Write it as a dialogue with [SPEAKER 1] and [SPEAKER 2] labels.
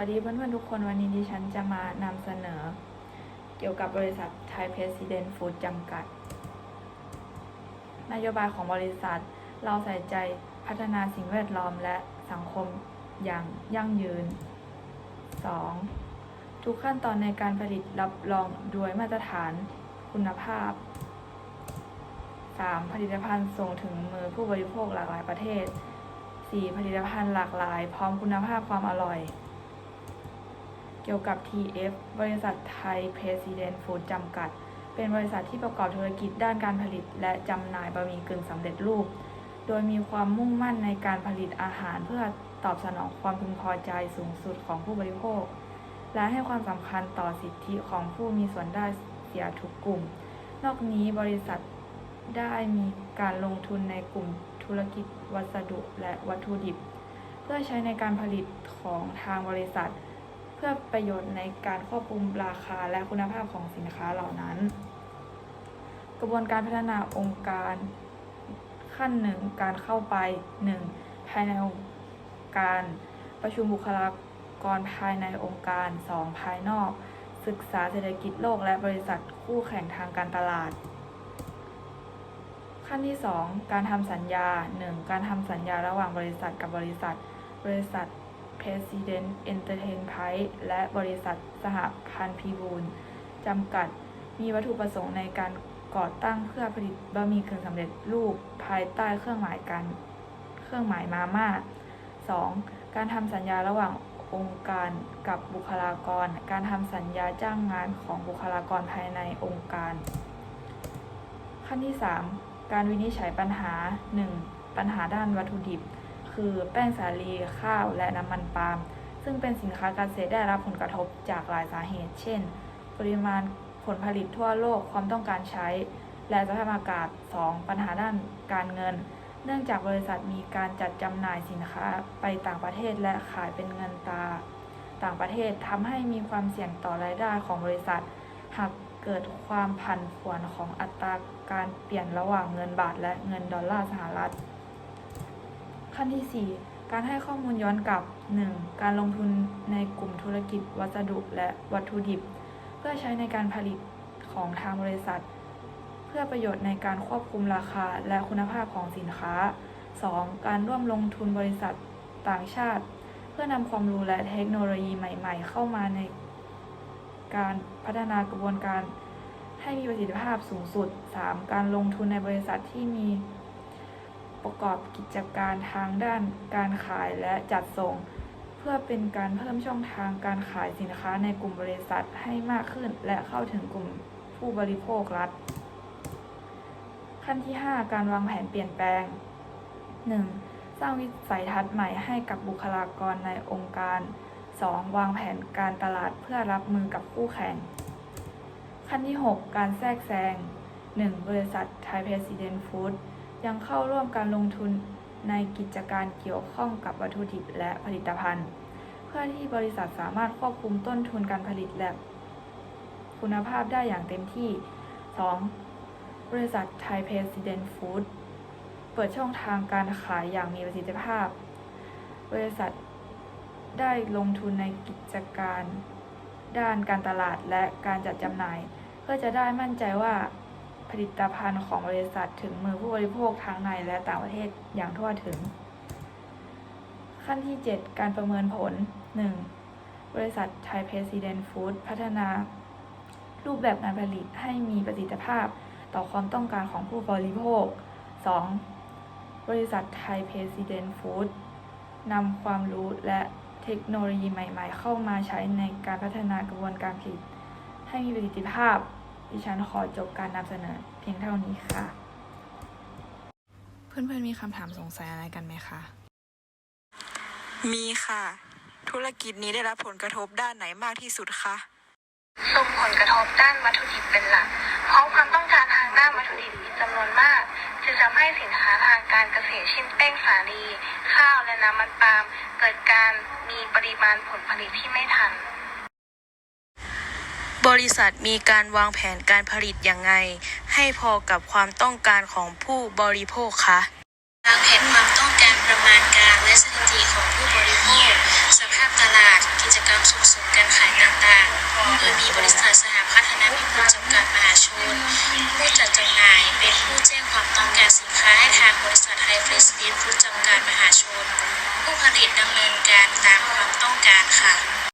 [SPEAKER 1] วัสดีเพื่อนๆทุกคนวันนี้ดิฉันจะมานำเสนอ เกี่ยวกับบริษัทไทยเพรสิดเนฟู้ดจำกัด นโยบายของบริษัท เราใส่ใจพัฒนาสิ่งแวดล้อมและสังคมอย่างยั่งยืน 2. ทุกขั้นตอนในการผลิตรับรองด้วยมาตรฐานคุณภาพ 3. ผลิตภัณฑ์ส่งถึงมือผู้บริโภคหลากหลายประเทศ 4. ผลิตภัณฑ์หลากหลาย พร้อมคุณภาพความอร่อย เกี่ยวกับ TF บริษัทไทยเพรสิดเนฟู้ดจำกัด เป็นบริษัทที่ประกอบธุรกิจด้านการผลิต และจำหน่ายบะหมี่กึ่งสำเร็จรูป โดยมีความมุ่งมั่นในการผลิตอาหารเพื่อตอบสนองความพึงพอใจสูงสุดของผู้บริโภค และให้ความสำคัญต่อสิทธิของผู้มีส่วนได้เสียทุกกลุ่ม นอกนี้บริษัทได้มีการลงทุนในกลุ่มธุรกิจวัสดุและวัตถุดิบ เพื่อใช้ในการผลิตของทางบริษัท เพื่อประโยชน์ในการควบคุมราคาและคุณภาพของสินค้าเหล่านั้น กระบวนการพัฒนาองค์การขั้นหนึ่งการเข้าไป 1. ภายในองค์การประชุมบุคลากรภายในองค์การ 2. ภายนอก ศึกษาเศรษฐกิจโลกและบริษัทคู่แข่งทางการตลาด ขั้นที่ 2 การทำสัญญา 1. การทำสัญญาระหว่างบริษัทกับบริษัท บริษัท President Entertainment และบริษัทสหพันธ์พิบูลจำกัด มีวัตถุประสงค์ในการก่อตั้งเพื่อผลิตบะหมี่กึ่งสำเร็จรูปภายใต้เครื่องหมายการเครื่องหมายมาม่า 2. การทำสัญญาระหว่างองค์การกับบุคลากร การทำสัญญาจ้างงานของบุคลากรภายในองค์การ ขั้นที่ 3 การวินิจฉัยปัญหา 1. ปัญหาด้านวัตถุดิบ คือแป้งสาลีข้าวและน้ำมันปาล์มซึ่งเป็นสินค้าเกษตรได้รับผลกระทบจากหลายสาเหตุ เช่น ปริมาณผลผลิตทั่วโลกความต้องการใช้ และสภาพอากาศ 2. ปัญหาด้านการเงิน เนื่องจากบริษัทมีการจัดจำหน่ายสินค้าไปต่างประเทศและขายเป็นเงินตราต่างประเทศทำให้มีความเสี่ยงต่อรายได้ของบริษัท หากเกิดความผันผวนของอัตราการเปลี่ยนระหว่างเงินบาทและเงินดอลลาร์สหรัฐ ขั้นที่ 4 การให้ข้อมูลย้อนกลับ 1. การลงทุนในกลุ่มธุรกิจ วัสดุและวัตถุดิบ เพื่อใช้ในการผลิตของทางบริษัท เพื่อประโยชน์ในการควบคุมราคาและคุณภาพของสินค้า 2. การร่วมลงทุนบริษัทต่างชาติ เพื่อนำความรู้และเทคโนโลยีใหม่ ๆ เข้ามาในการพัฒนากระบวนการให้มีประสิทธิภาพสูงสุด 3. การลงทุนในบริษัทที่มี ประกอบกิจการทางด้านการขายและจัดส่ง เพื่อเป็นการเพิ่มช่องทางการขายสินค้าในกลุ่มบริษัทให้มากขึ้น และเข้าถึงกลุ่มผู้บริโภครัฐ ขั้นที่ 5 การวางแผนเปลี่ยนแปลง 1. สร้างวิสัยทัศน์ใหม่ให้กับบุคลากรในองค์การ 2. วางแผนการตลาดเพื่อรับมือกับคู่แข่ง ขั้นที่ 6 การแทรกแซง 1. บริษัทไทยเพรสิดเนฟู้ด ยังเข้าร่วมการลงทุนในกิจการเกี่ยวข้องกับวัตถุดิบและผลิตภัณฑ์ เพื่อที่บริษัทสามารถควบคุมต้นทุนการผลิตและคุณภาพได้อย่างเต็มที่ 2. บริษัทไทยเพรสิดเนฟู้ดเปิดช่องทางการขายอย่างมีประสิทธิภาพ บริษัทได้ลงทุนในกิจการ ด้านการตลาดและการจัดจำหน่าย เพื่อจะได้มั่นใจว่า ผลิตภัณฑ์ของบริษัทถึงมือผู้บริโภคทั้งในและต่างประเทศอย่างทั่วถึง ขั้นที่ 7 การประเมินผล 1. บริษัทไทยเพรสิดเนฟู้ดพัฒนา รูปแบบการผลิตให้มีประสิทธิภาพต่อความต้องการของผู้บริโภค 2. บริษัทไทยเพรสิดเนฟู้ดนำความรู้และเทคโนโลยีใหม่ ๆ เข้ามาใช้ในการพัฒนากระบวนการผลิตให้มีประสิทธิภาพ ดิฉันขอจบการนำเสนอเพียงเท่านี้ค่ะ เพื่อนๆมีคำถามสงสัยอะไรกันไหมคะ
[SPEAKER 2] มีค่ะ ธุรกิจนี้ได้รับผลกระทบด้านไหนมากที่สุดคะ
[SPEAKER 3] ส่งผลกระทบด้านวัตถุดิบเป็นหลัก เพราะความต้องการทางด้านวัตถุดิบมีจำนวนมาก จึงทำให้สินค้าทางการเกษตรเช่นแป้งสาลี ข้าวและน้ำมันปาล์มเกิดการมีปริมาณผลผลิตที่ไม่ทัน
[SPEAKER 4] บริษัทมีการวางแผนการผลิตอย่างไง ให้พอกับความต้องการของผู้บริโภคคะ
[SPEAKER 5] วางแผนความต้องการประมาณการและสถิติของผู้บริโภค สภาพตลาด กิจกรรมส่งเสริมการขายต่างๆ โดยมีบริษัทสหพัฒนาพิบูลจำกัดมหาชน ผู้จัดจำหน่ายเป็นผู้แจ้งความต้องการสินค้าให้ทางบริษัทไฮเฟรสเดนฟู้ดจำกัดมหาชน ผู้ผลิตดำเนินการตามความต้องการค่ะ